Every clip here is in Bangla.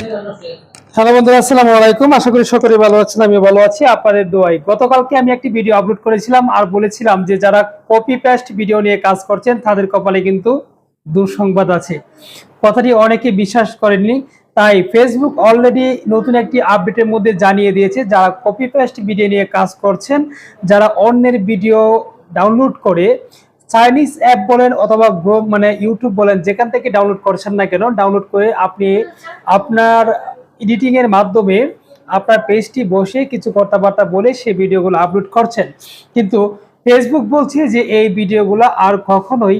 হ্যালো বন্ধুরা, আসসালামু আলাইকুম। আশা করি সকলে ভালো আছেন আমি ভালো আছি। আপনাদের দোয়াই গতকালকে আমি একটি ভিডিও আপলোড করেছিলাম আর বলেছিলাম যে যারা কপি পেস্ট ভিডিও নিয়ে কাজ করছেন, তাদের কপালে কিন্তু দুঃসংবাদ আছে। কথাটি অনেকে বিশ্বাস করেননি, তাই ফেসবুক অলরেডি নতুন একটি আপডেটের মধ্যে জানিয়ে দিয়েছে, যারা কপি পেস্ট ভিডিও নিয়ে কাজ করছেন, যারা অন্যের ভিডিও ডাউনলোড করে চাইনিজ অ্যাপ বলেন অথবা মানে ইউটিউব বলেন, যেখান থেকে ডাউনলোড করছেন না কেন ডাউনলোড করে আপনি আপনার এডিটিং এর মাধ্যমে আপনার পেজটি বসে কিছু কথাবার্তা বলে সেই ভিডিওগুলো আপলোড করছেন। কিন্তু ফেসবুক বলছে যে এই ভিডিওগুলো আর কখনোই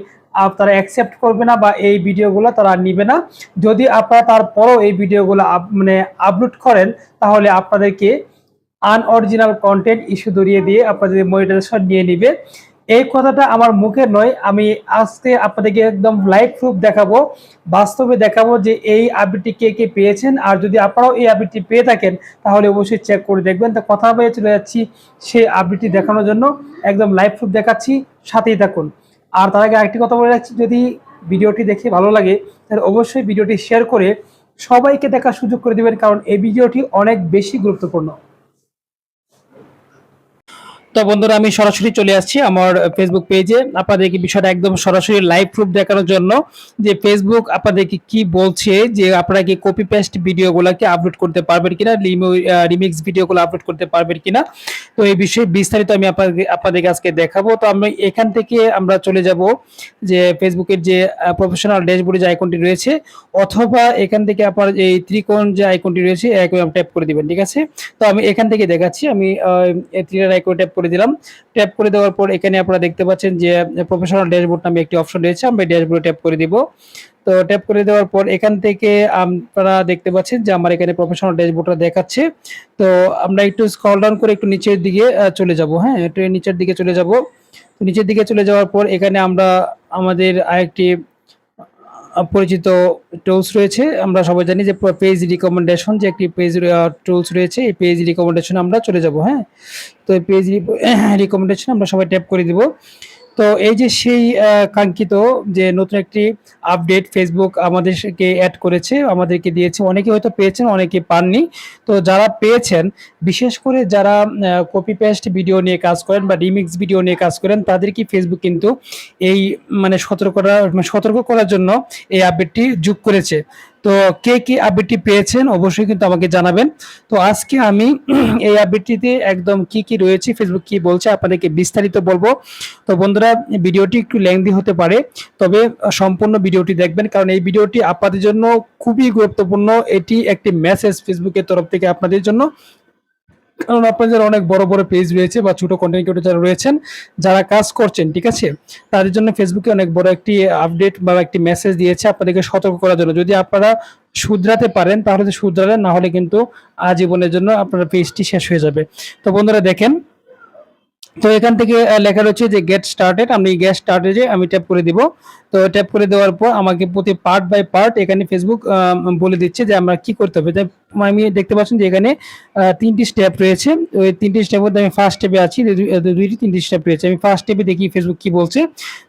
তারা অ্যাকসেপ্ট করবে না বা এই ভিডিওগুলো তারা নিবে না। যদি আপনারা তারপরও এই ভিডিওগুলো মানে আপলোড করেন, তাহলে আপনাদেরকে আনঅরিজিনাল কন্টেন্ট ইস্যু ধরিয়ে দিয়ে আপনাদের মনিটাইজেশন নিয়ে নিবে এই কথাটা আমার মুখে নয়, আমি আজকে আপনাদেরকে একদম লাইভ প্রুফ দেখাবো, বাস্তবে দেখাবো যে এই আপডেটটি কে কে পেয়েছেন, আর যদি আপনারাও এই আপডেটটি পেয়ে থাকেন, তাহলে অবশ্যই চেক করে দেখবেন। তো কথা বলে চলে যাচ্ছি সেই আপডেটটি দেখানোর জন্য, একদম লাইভ প্রুফ দেখাচ্ছি, সাথেই থাকুন। আর তার আগে আরেকটি কথা বলে রাখছি, যদি ভিডিওটি দেখে ভালো লাগে, তাহলে অবশ্যই ভিডিওটি শেয়ার করে সবাইকে দেখার সুযোগ করে দেবেন, কারণ এই ভিডিওটি অনেক বেশি গুরুত্বপূর্ণ। তো বন্ধুরা, আমি সরাসরি চলে আসছি আমার ফেসবুক পেজে আপনাদেরকে বিষয়টা একদম সরাসরি লাইভ প্রুফ দেখানোর জন্য যে ফেসবুক আপনাদেরকে কি বলছে, যে আপনারা কি কপি পেস্ট ভিডিওগুলোকে আপলোড করতে পারবেন কিনা রিমিক্স ভিডিওগুলো আপলোড করতে পারবেন কিনা। তো এই বিষয়ে বিস্তারিত আমি আপনাদের, আপনাদেরকে আজকে দেখাবো। তো আমি এখান থেকে আমরা চলে যাব যে ফেসবুকের যে প্রফেশনাল ড্যাশবোর্ডে যে আইকনটি রয়েছে, অথবা এখান থেকে আপনার এই ত্রিকোণ যে আইকনটি রয়েছে ট্যাপ করে দিবেন, ঠিক আছে? তো আমি এখান থেকে দেখাচ্ছি। আমি ত্রিকোণ আইকন ট্যাপ করে দিলাম। ট্যাপ করে দেওয়ার পর এখানে আপনারা দেখতে পাচ্ছেন যে প্রফেশনাল ড্যাশবোর্ড নামে একটি অপশন রয়েছে, আমরা ড্যাশবোর্ডে ট্যাপ করে দিব। তো ট্যাপ করে দেওয়ার পর এখান থেকে আপনারা দেখতে পাচ্ছেন যে, আমার এখানে প্রফেশনাল ড্যাশবোর্ডটা দেখাচ্ছে। তো আমরা একটু স্ক্রল ডাউন করে একটু নিচের দিকে চলে যাব। হ্যাঁ একটু নিচের দিকে চলে যাব। নিচের দিকে চলে যাওয়ার পর এখানে আমরা আমাদের আরেকটি পরিচিত টুলস রয়েছে। আমরা সবাই জানি যে পেজ রিকমেন্ডেশন যে একটি পেজ টুলস রয়েছে, এই পেজ রিকমেন্ডেশন আমরা চলে যাব হ্যাঁ? তো এই পেজ রিকমেন্ডেশন আমরা সবাই ট্যাপ করে দিব। তো এই যে সেই কাঙ্ক্ষিত যে নতুন একটি আপডেট ফেসবুক আমাদেরকে অ্যাড করেছে, আমাদেরকে দিয়েছে, অনেকে হয়তো পেয়েছেন, অনেকে পাননি। তো যারা পেয়েছেন, বিশেষ করে যারা কপি পেস্ট ভিডিও নিয়ে কাজ করেন বা রিমিক্স ভিডিও নিয়ে কাজ করেন, তাদের কি ফেসবুক কিন্তু এই মানে সতর্ক সতর্ক করার জন্য এই আপডেটটি যোগ করেছে। তো কে কি আপডেটটি পেয়েছেন অবশ্যই কিন্তু আমাকে জানাবেন। তো আজকে আমি এই আপডেটটিতে একদম কি কি রয়েছে ফেসবুক কি বলছে আপনাদেরকে বিস্তারিত বলব। তো বন্ধুরা, ভিডিওটি একটু লেংদি হতে পারে, তবে সম্পূর্ণ ভিডিওটি দেখবেন, কারণ এই ভিডিওটি আপনাদের জন্য খুবই গুরুত্বপূর্ণ। এটি একটি মেসেজ ফেসবুকের তরফ থেকে আপনাদের জন্য। কারণ আপনাদের অনেক বড় বড় পেজ রয়েছে বা ছোট কন্টেন্ট ক্রিয়েটর যারা রয়েছেন, যারা কাজ করছেন, ঠিক আছে? তাদের জন্য ফেসবুকে অনেক বড় একটি আপডেট বা একটি মেসেজ দিয়েছে আপনাদেরকে সতর্ক করার জন্য। যদি আপনারা শুধরাতে পারেন, তাহলে শুধরালেন, না হলে কিন্তু আজীবনের জন্য আপনার পেজটি শেষ হয়ে যাবে। তো বন্ধুরা দেখেন তো এখান থেকে লেখা রয়েছে যে গেট স্টার্টেড আমি গেট স্টার্টেডে আমি ট্যাপ করে দিব। তো ট্যাপ করে দেওয়ার পর আমাকে প্রতি পার্ট বাই পার্ট এখানে ফেসবুক বলে দিচ্ছে যে আমরা কি করতে হবে। আমি দেখতে পাচ্ছেন যে এখানে তিনটি স্টেপ রয়েছে। ওই তিনটি স্টেপের মধ্যে আমি ফার্স্ট স্টেপে আছি দুইটি তিনটি স্টেপ রয়েছে। আমি ফার্স্ট স্টেপে দেখি ফেসবুক কি বলছে।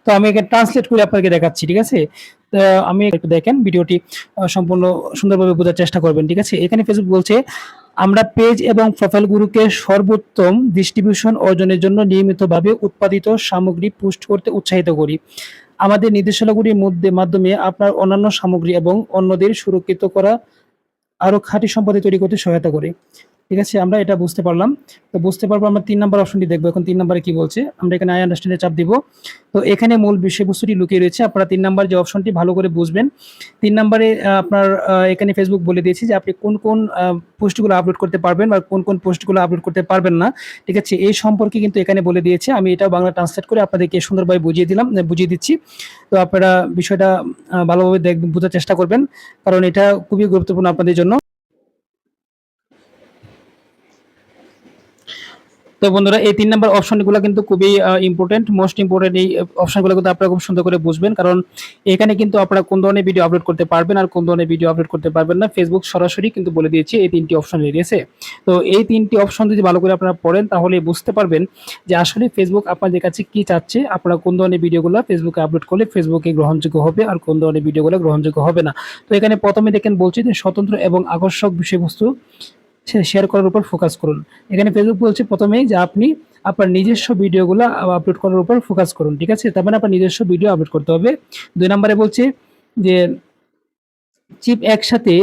তো আমি এখানে ট্রান্সলেট করে আপনাকে দেখাচ্ছি, ঠিক আছে? আমি একটু দেখেন, ভিডিওটি সম্পূর্ণ সুন্দরভাবে বোঝার চেষ্টা করবেন, ঠিক আছে? এখানে ফেসবুক বলছে আমরা পেজ এবং প্রোফাইলগুলোকে সর্বোত্তম ডিস্ট্রিবিউশন অর্জনের জন্য নিয়মিতভাবে উৎপাদিত সামগ্রী পোস্ট করতে উৎসাহিত করি। আমাদের নির্দেশনাগুলির মধ্যে মাধ্যমে আপনার অন্যান্য সামগ্রী এবং অন্যদের সুরক্ষিত করা আরও খাঁটি সম্পদে তৈরি করতে সহায়তা করে। ঠিক আছে, আমরা এটা বুঝতে পারলাম। তো বুঝতে পারব আমরা তিন নম্বর অপশনটি দেখব। এখন তিন নম্বরে কি বলছে? আমরা এখানে আই আন্ডারস্ট্যান্ডে চাপ দিব। তো এখানে মূল বিষয়বস্তুটি লুকিয়ে রয়েছে। আপনারা তিন নম্বর যে অপশনটি ভালো করে বুঝবেন। তিন নম্বরে আপনার এখানে ফেসবুক বলে দিয়েছে যে আপনি কোন কোন পোস্টগুলো আপলোড করতে পারবেন বা কোন কোন পোস্টগুলো আপলোড করতে পারবেন না। ঠিক আছে, এই সম্পর্কে কিন্তু এখানে বলে দিয়েছে। আমি এটা বাংলা ট্রান্সলেট করে আপনাদেরকে সুন্দরভাবে বুঝিয়ে দিলাম বুঝিয়ে দিচ্ছি। তো আপনারা বিষয়টা ভালোভাবে দেখ, বোঝার চেষ্টা করবেন। কারণ এটা খুবই গুরুত্বপূর্ণ আপনাদের জন্য। তো বন্ধুরা, এই তিন নাম্বার অপশনগুলো কিন্তু খুবই ইম্পর্টেন্ট মোস্ট ইম্পর্টেন্ট এই অপশনগুলো কিন্তু আপনারা খুব সুন্দর করে বুঝবেন। কারণ এখানে কিন্তু আপনারা কোন ধরনের ভিডিও আপলোড করতে পারবেন আর কোন ধরনের ভিডিও আপলোড করতে পারবেন না ফেসবুক সরাসরি কিন্তু বলে দিয়েছে এই তিনটি অপশন দিয়েছে তো এই তিনটি অপশন যদি ভালো করে আপনারা পড়েন, তাহলে বুঝতে পারবেন যে আসলে ফেসবুক আপনাদের কাছে কি চাচ্ছে, আপনারা কোন ধরনের ভিডিওগুলো ফেসবুকে আপলোড করলে ফেসবুকে গ্রহণযোগ্য হবে আর কোন ধরনের ভিডিওগুলো গ্রহণযোগ্য হবে না। তো এখানে প্রথমে দেখেন বলছি যে স্বতন্ত্র এবং আকর্ষক বিষয়বস্তু শেয়ার করার উপর ফোকাস করুন। এখানে ফেসবুক বলছে প্রথমেই যে আপনি আপনার নিজস্ব ভিডিওগুলো আপলোড করার উপর ফোকাস করুন, ঠিক আছে? তার মানে আপনার নিজস্ব ভিডিও আপলোড করতে হবে। দুই নম্বরে বলছে যে চিপ একসাথে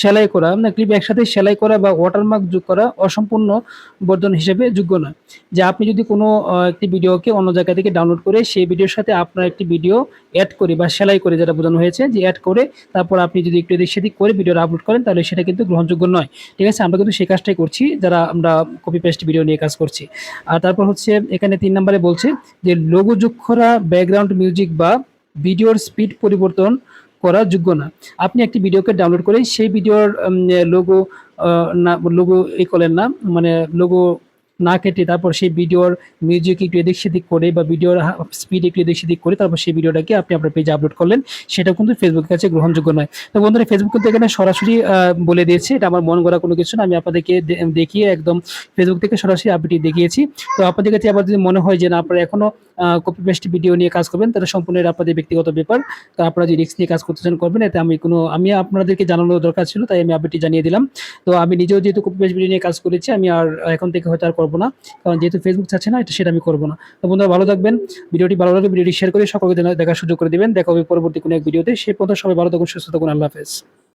সেলাই করা, না ক্লিপ একসাথে সেলাই করা বা ওয়াটারমার্ক যোগ করা অসম্পূর্ণ বর্ধন হিসেবে যোগ্য নয়। যে আপনি যদি কোনো একটি ভিডিওকে অন্য জায়গা থেকে ডাউনলোড করে সেই ভিডিওর সাথে আপনার একটি ভিডিও অ্যাড করে বা সেলাই করে যেটা বোঝানো হয়েছে যে অ্যাড করে, তারপর আপনি যদি একটু এদিক সেদিক করে ভিডিও আপলোড করেন তাহলে সেটা কিন্তু গ্রহণযোগ্য নয়। ঠিক আছে? আমরা কিন্তু সেই কাজটাই করছি, যারা আমরা কপি পেস্ট ভিডিও নিয়ে কাজ করছি। আর তারপর হচ্ছে এখানে তিন নম্বরে বলছে যে লোগো যোগ ব্যাকগ্রাউন্ড মিউজিক বা ভিডিওর স্পিড পরিবর্তন করা যোগ্য না। আপনি একটি ভিডিওকে ডাউনলোড করে সেই ভিডিওর লোগো না লোগো এই করেন না মানে লোগো না কেটে তারপর সেই ভিডিওর মিউজিক একটু এদিক সেদিক করে বা ভিডিওর স্পিড একটু এদিক সেদিক করে তারপর সেই ভিডিওটাকে আপনি আপনার পেজে আপলোড করলেন সেটা কিন্তু ফেসবুকের কাছে গ্রহণযোগ্য নয়। তো বন্ধুরা ফেসবুক কিন্তু এখানে সরাসরি বলে দিয়েছে, এটা আমার মন করা কোনো কিছু না, আমি আপনাদেরকে দেখিয়ে একদম ফেসবুক থেকে সরাসরি আপডেট দেখিয়েছি। তো আপনাদের কাছে আবার যদি মনে হয় যে না, আপনারা এখনও কপি পেস্ট ভিডিও নিয়ে কাজ করবেন, তাহলে সম্পূর্ণ আপনাদের ব্যক্তিগত ব্যাপার। তো আপনারা যে রিস্ক নিয়ে কাজ করতে চান, করবেন, এতে আমি কোনো, আমি আপনাদেরকে জানানোর দরকার ছিল, তাই আমি আপডেটটি জানিয়ে দিলাম। তো আমি নিজেও যেহেতু কপি পেস্ট ভিডিও নিয়ে কাজ করেছি, আমি আর এখন থেকে হয়তো আর করব না, কারণ যেহেতু ফেসবুক চাচ্ছে না, এটা সেটা আমি করব না। তো বন্ধুরা, ভালো থাকবেন, ভিডিওটি ভালো লাগলে ভিডিওটি শেয়ার করে সকলকে দেখার সুযোগ করে দেবেন। দেখা হবে পরবর্তী কোনো এক ভিডিওতে। সে পর্যন্ত সবাই ভালো থাকুন, সুস্থ থাকুন, আল্লাহ হাফেজ।